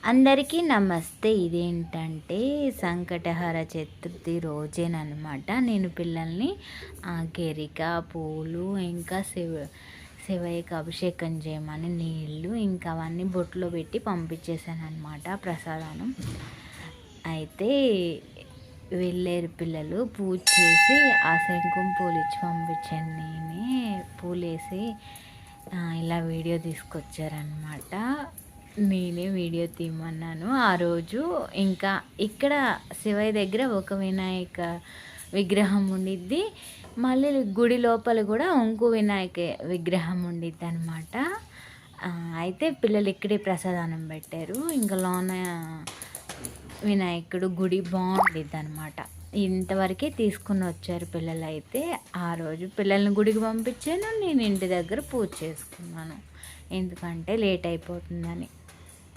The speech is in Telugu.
అందరికీ నమస్తే. ఇదేంటంటే సంకటహర చతుర్థి రోజేనమాట నేను పిల్లల్ని గెరిక పూలు ఇంకా శివ శివయ్యకి అభిషేకం చేయమని నీళ్ళు ఇంకా అవన్నీ బొట్లో పెట్టి పంపించేశాను అనమాట ప్రసాదం అయితే వెళ్ళారు పిల్లలు పూజ చేసి ఆ శంకుం పూలు ఇచ్చి పంపించాను నేనే. పూలేసి ఇలా వీడియో తీసుకొచ్చారనమాట నేనే వీడియో తీయమన్నాను. ఆ రోజు ఇంకా ఇక్కడ శివయ్య దగ్గర ఒక వినాయక విగ్రహం ఉండిద్ది. మళ్ళీ గుడి లోపల కూడా ఇంకో వినాయక విగ్రహం ఉండిద్ది అనమాట అయితే పిల్లలు ఇక్కడే ప్రసాదానం పెట్టారు. ఇంకా లోన వినాయకుడు గుడి బాగుండిద్ది అనమాట ఇంతవరకే తీసుకుని వచ్చారు పిల్లలు అయితే ఆ రోజు పిల్లల్ని గుడికి పంపించాను. నేను ఇంటి దగ్గర పూజ చేసుకున్నాను. ఎందుకంటే లేట్ అయిపోతుందని.